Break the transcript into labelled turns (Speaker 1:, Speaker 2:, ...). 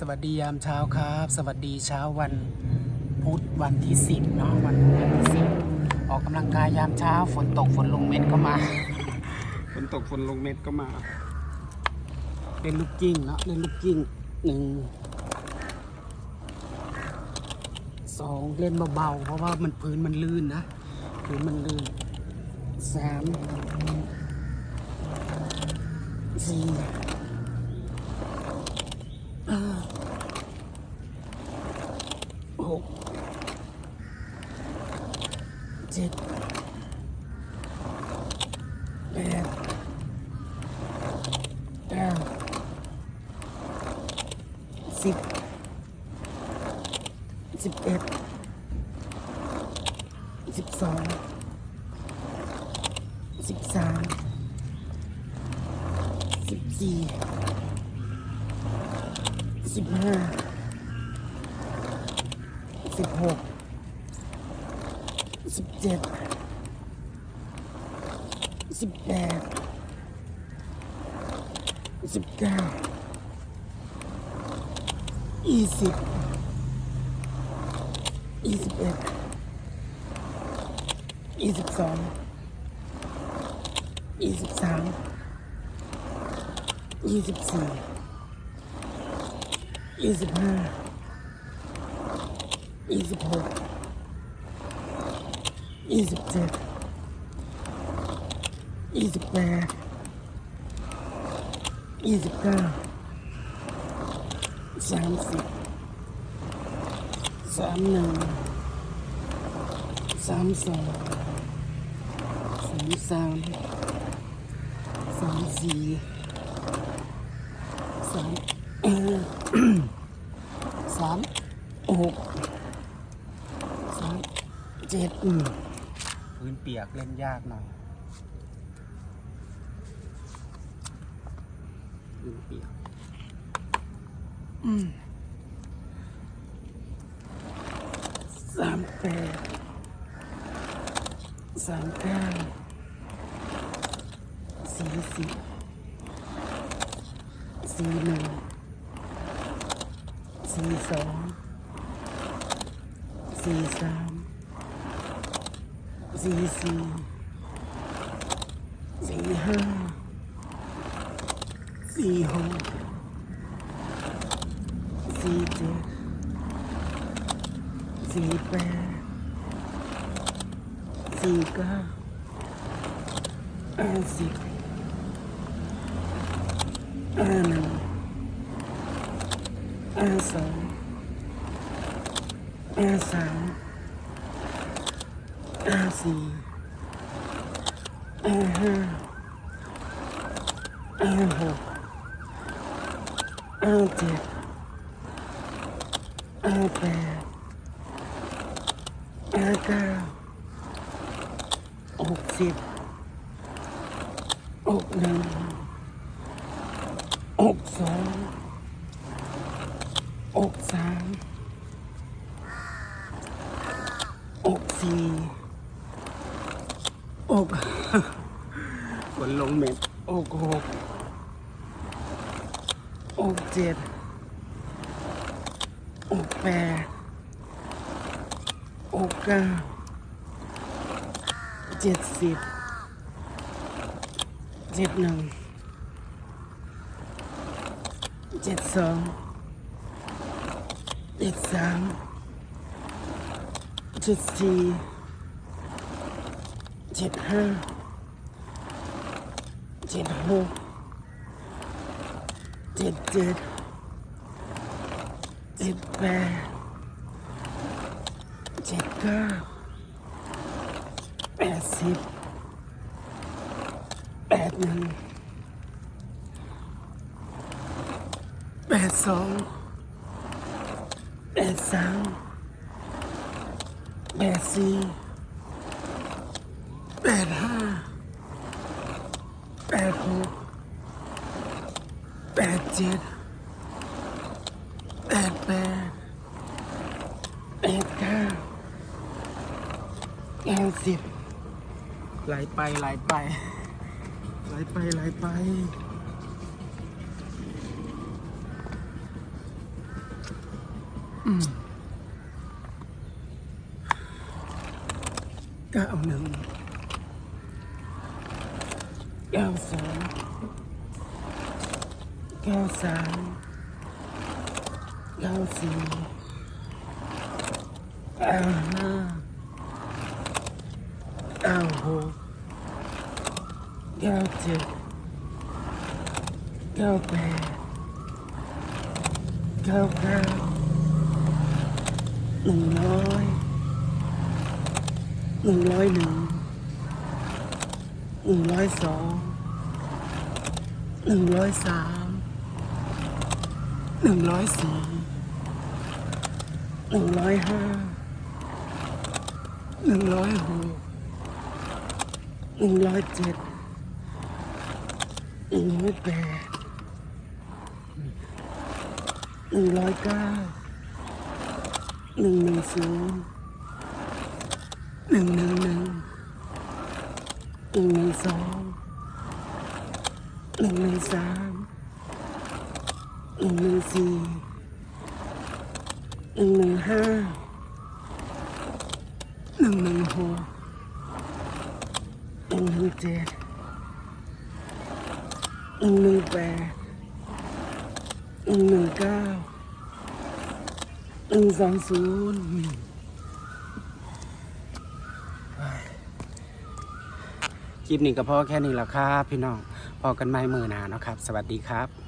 Speaker 1: สวัสดียามเช้าครับ สวัสดีเช้าวันพุธวันที่สิบเนาะวันพุธวันที่สิบออกกำลังกายยามเช้าฝนตกฝนลงเม็ดก็มา ฝนตกฝนลงเม็ดก็มาเล่นลูกกิ้งเนาะเล่นลูกกิ้งหนึ่งสองเล่นเบาๆเพราะว่ามันพื้นมันลื่นนะพื้นมันลื่นสามสี่ หกเจ็ดแปดเก้า สิบสิบเอ็ดสิบสองสิบสามสิบสี่สิบห้าสิบหกสิบเจ็ดสิบแปดสิบเก้า ยี่สิบยี่สิบเอ็ดยี่สิบสองยี่สิบสามยี่สิบสี่ยี่สิบห้ายี่สิบหกยี่สิบเจ็ดยี่สิบแปดยี่สิบเก้า สามสิบสามหนึ่งสามสองสามสามสามสี่สามเออสามหกสามเจ็ดอืมพื้นเปียกเล่นยากหน่อยพื้นเปียกอืม สามแปดสามเก้าสี่สิบสี่หนึ่งสี่สองสี่สามสี่สี่สี่ห้าสี่หก สี่เจ็ดสี่แปดสี่เก้า ห้าสิบห้าหนึ่งห้าสองห้าสามห้าสี่ห้าห้าห้าหกห้าเจ็ดห้าแปดห้าเก้าหกสิบหกหนึ่งหกสองหกสามอกสี่อกฝนลงเม็ดอกหกอกเจ็ด แปดอกเก้าเจ็ดสิบเจ็ดหนึ่งเจ็ดสองเจ็ดสามเจ็ดสี่เจ็ดห้าเจ็ดหกเจ็ดเจ็ด เจ็ดแปดเจ็ดเก้าแปดสิบแปดหนึ่งแปดสองแปดสามแปดสี่แปดห้าแปดหกแปดเจ็ดแปดแปดแปดเก้า เก้าสิบไหลไปไหลไปไหลไปไหลไปเก้าหนึ่งเก้าสองเก้าสามเก้าสี่เก้าห้า เก้าหกเก้าเจ็ดเก้าแปดเก้าเก้าหนึ่งร้อย หนึ่งร้อยเจ็ดหนึ่งร้อยแปดหนึ่งร้อยเก้าหนึ่งหนึ่งศูนย์หนึ่งหนึ่งหนึ่งหนึ่งหนึ่งสองหนึ่งหนึ่งสามหนึ่งหนึ่งสี่หนึ่งหนึ่งห้าหนึ่งหนึ่งหก หนึ่งหนึ่งเจ็ดหนึ่งหนึ่งแปดหนึ่งหนึ่งเก้าหนึ่งสองศูนย์คลิปนี้ก็พอแค่นี้แล้วครับ พี่น้องพอกันไม่มือหนาเนาะครับ สวัสดีครับ